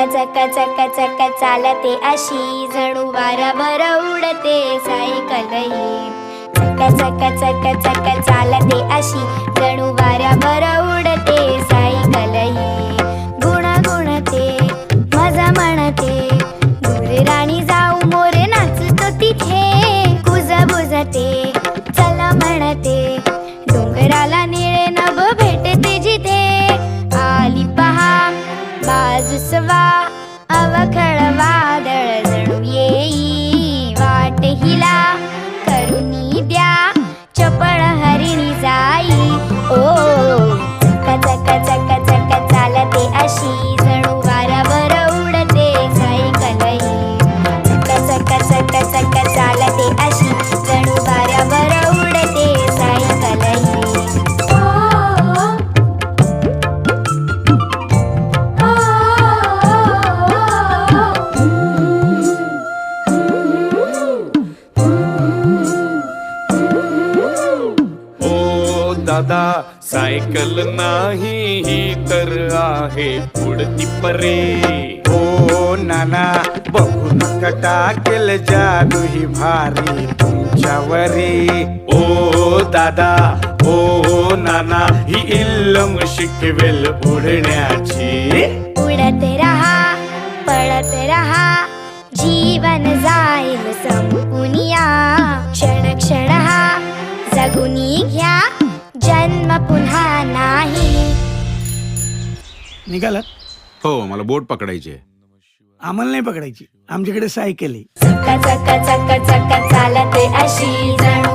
चक चक चक चालते अशी. जणू वाराभर उडते सायकल ही. चक चक चक चालते अशी. जणू वाऱ्याभर उडते सायकल ही. गुण गुणते मजा म्हणते. राणी जाऊ मोरे नाचतो तिथे. कुज बुजते चला म्हणते. डोंगराला ने जुसवा अवखळ वादळ जणू येई वाट हिला. करुणी द्या चपळ हरिणी जाई. ओ चक चक चक चक चालते अशी. जणू वाऱ्यावर उडते जाई कलई. चक चक चक चक चालते दादा सायकल नाही ही तर आहे उडती परे. हो नाना बघू नका टाकेल जादू ही भारी तुमच्यावरी. ओ दादा ओ नाना ही इल्लम शिकवेल उडण्याची उडत रहा पळत रहा जीवन जाईल संपुनिया क्षण क्षण हा जगुनी घ्या. जन्म पुन्हा नाही निघालात? हो मला बोट पकडायची आहे. आम्हाला नाही पकडायची. आमच्याकडे सायकल आहे. चक चक चक चक चालते अशी जणू.